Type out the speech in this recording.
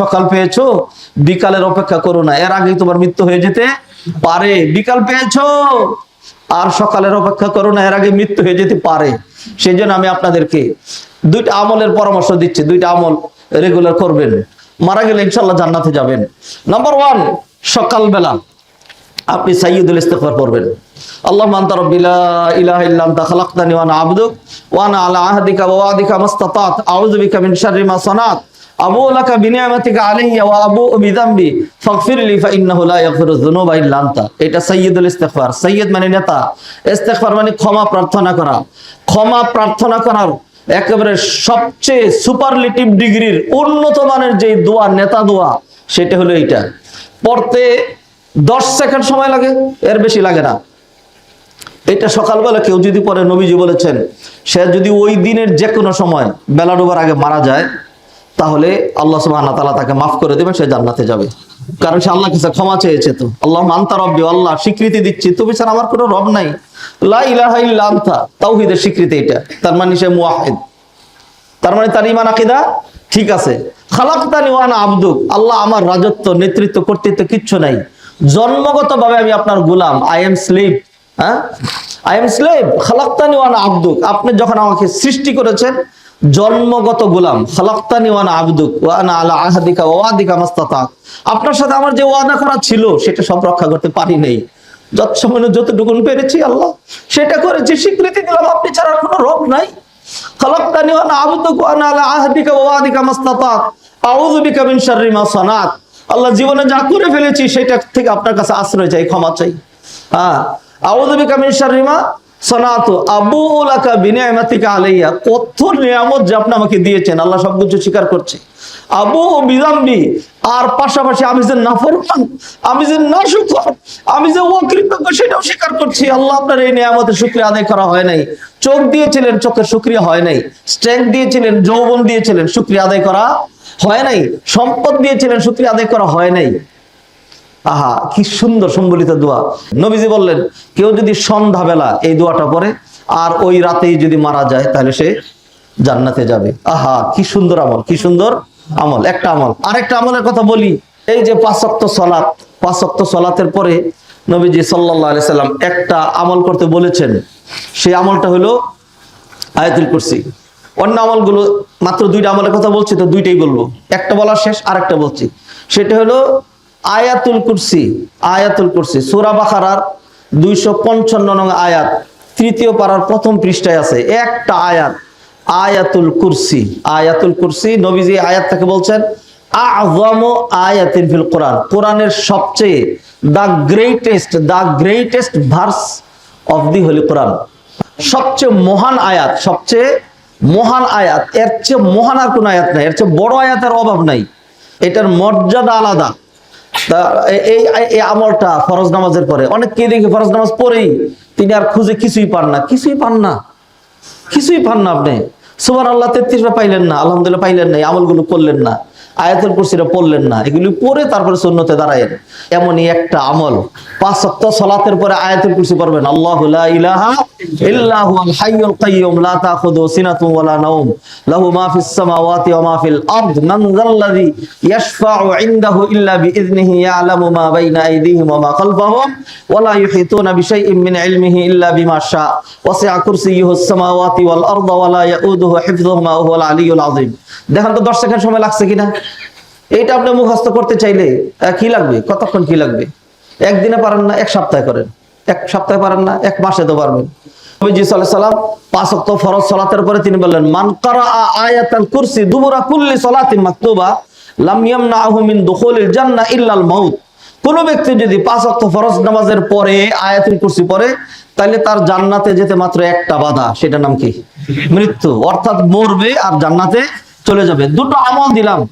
সকাল পেয়েছ, বিকালের অপেক্ষা করো না। এর আগেই তোমার মৃত্যু হয়ে যেতে পারে। বিকাল পেয়েছ, আর সকালের অপেক্ষা করো না, এর আগে মৃত্যু হয়ে যেতে পারে। সেই জন্য আমি আপনাদেরকে দুইটা আমলের পরামর্শ দিচ্ছি। দুইটা আমল রেগুলার করবেন। মারা গেলে ইনশাল্লাহ জান্নাতে যাবেন। নাম্বার ওয়ান সকালবেলা আপনি সাইয়দুল ইস্তেগফার পড়বেন। আল্লাহ মান আবু লাকা বিনিয়ামাতিকা ওয়া আবু মানে নেতা। মানে ক্ষমা প্রার্থনা করা। ক্ষমা প্রার্থনা করার একেবারে সবচেয়ে সুপারলেটিভ ডিগ্রির উন্নত মানের যে দোয়া, নেতা দোয়া, সেটা হলো এইটা। পড়তে দশ সেকেন্ড সময় লাগে, এর বেশি লাগে না। এটা সকালবেলা কেউ যদি পরে নবীজি বলেছেন, সে যদি ওই দিনের যে কোনো সময় বেলা ডোবার আগে মারা যায় তাহলে আল্লাহ তাআলা তাকে মাফ করে দেবেন, সে জান্নাতে যাবে। কারণ সে আল্লাহ কাছে ক্ষমা চেয়েছে তো। আল্লাহ মান্তা রব্বি আল্লাহ, স্বীকৃতি দিচ্ছি। তুমি স্যার আমার কোনো রব নাই। লা ইলাহা ইল্লা আনতা, তাওহীদের স্বীকৃতি এটা। তার মানে সে মুওয়াহিদ। তার মানে তার ইমান আকিদা ঠিক আছে। খালাক্তানি ওয়ানা আব্দুক আল্লাহ আমার রাজত্ব, নেতৃত্ব, কর্তৃত্ব কিচ্ছু নাই। জন্মগতভাবে আমি আপনার গোলাম। আই এম স্লেভ হ্যাঁ? আই এম স্লেভ খালাক্তানি ওয়ানা আব্দুক। আপনি যখন আমাকে সৃষ্টি করেছেন জন্মগত গোলাম, খালাক্তানি ওয়ান আবদুক ওয়ান আলা আহাদিকা ওয়াদিকা মাস্তাতা। আপনার সাথে আমার যে ওয়াদা করা ছিল, সেটা সব রক্ষা করতে পারি নেই। যৎসময় যতটুকুন পেরেছি আল্লাহ, সেটা করেছি, স্বীকৃতি দিলাম, আপনি ছাড়া কোনো রোগ নাই। খালাক্তানি ওয়ান আবদুক ওয়ান আলা আহাদিকা ওয়াদিকা মাস্তাতা। আউযু বিকা মিন শাররি মা সানাত। আল্লাহ জীবনে যা করে ফেলেছি, সেটা থেকে আপনার কাছে আশ্রয় চাই, ক্ষমা চাই। হ্যাঁ আউযু বিকা মিন শাররি মা সনাতু আবু লাকা বিনিয়ামাতিকা আলাইয়া। কত নিয়ামত যে আপনি আমাকে দিয়েছেন, আল্লাহ সব কিছু স্বীকার করছে। আবু ও বিজাম্বি, আর পাশাপাশি আমি যে নাফরমান, আমি যে না শুকর আমি যে অকৃতজ্ঞ, সেটাও স্বীকার করছি। আল্লাহ আপনার এই নিয়ামতের শুক্রিয়া আদায় করা হয় নাই। চোখ দিয়েছিলেন, চোখের শুক্রিয়া হয় নাই। স্ট্রেংথ দিয়েছিলেন, যৌবন দিয়েছিলেন, শুক্রিয়া আদায় করা হয় নাই। সম্পদ দিয়েছিলেন, শুক্রিয়া আদায় করা হয় নাই। আহা, কি সুন্দর সম্বলিত দোয়া। নবীজি বললেন, কেউ যদি সন্ধ্যাবেলা এই দোয়াটা পড়ে, আর ওই রাতেই যদি মারা যায়, তাহলে সে জান্নাতে যাবে। আহা, কি সুন্দর আমল, কি সুন্দর আমল। একটা আমল। আরেকটা আমলের কথা বলি। এই যে পাঁচক্ত সলাত পাঁচক্ত সলাতের পরে নবীজি সাল্লাহ সাল্লাম একটা আমল করতে বলেছেন। সেই আমলটা হলো আয়াতুল কুরসি। অন্য আমলগুলো মাত্র দুইটা আমলের কথা বলছি, তো দুইটাই বলব। একটা বলা শেষ, আরেকটা বলছি। সেটা হলো আয়াতুল কুরসি আয়াতুল কুরসি। সুরা বাখারার দুইশো পঞ্চান্ন নং আয়াত, তৃতীয় পাড়ার প্রথম পৃষ্ঠায় আছে একটা আয়াত, আয়াতুল কুরসি। আয়াতুল কুরসি, নবীজি বলছেন কোরআন। সবচেয়ে the greatest the greatest verse of Quran সবচেয়ে মহান আয়াত, সবচেয়ে মহান আয়াত। এর চেয়ে মহান আর কোন আয়াত নাই, এর চেয়ে বড় আয়াতের অভাব নাই। এটার মর্যাদা আলাদা। এই এই আমলটা ফরজ নামাজের পরে। অনেককে দেখি ফরজ নামাজ পরেই তিনি আর খুঁজে কিছুই পান না, কিছুই পান না। কিছুই পান না আপনি। সুবার আল্লাহ তেত্রিশ পাইলেন না, আলহামদুলিল্লাহ পাইলেন না আমলগুলো করলেন না। আয়াতুল কুরসিটা পড়লেন না। এগুলি পরে তারপরে সুন্নতে দাঁড়ায়েন এমনই একটা আমল। পাঁচ সপ্তাহ সলাতের পরে আয়াতুল কুরসি পড়বেন। আল্লাহু ইলাহা ইল্লা হুয়াল হাইয়ুল কাইয়্যুম লা তাখুযু সিনাতুন ওয়ালা নাওম। লাহু মা ফিস সামাওয়াতি ওয়া মা ফিল আরদ। মান যাল্লাযী ইয়াশফা'ু ইনদাহু ইল্লা বিইذনিহি ইয়ালামু মা বাইনা আইদিহিম ওয়া মা খালফাহুম। ইউহিতুনা বিশাইইন মিন ইলমিহি ইল্লা বিমা কুরসিয়্যুহুস সামাওয়াতি ওয়াল আরদ ইয়াউদুহু হিফযুহুমা ওয়া হুয়াল আলিয়্যুল আযীম। দেখেন তো 10 সেকেন্ড সময় লাগছে কিনা? এইটা আপনি মুখস্থ করতে চাইলে কি লাগবে? কতক্ষণ কি লাগবে? একদিনে পারেন না, এক সপ্তাহে করেন। এক সপ্তাহে পারেন না, এক মাসে তো পারবেন। ব্যক্তি যদি পাঁচ ফরজ নামাজের পরে তাহলে তার জান্নাতে যেতে মাত্র একটা বাধা সেটা নাম কি? মৃত্যু। অর্থাৎ মরবে আর জান্নাতে চলে যাবে। দুটো আমল দিলাম।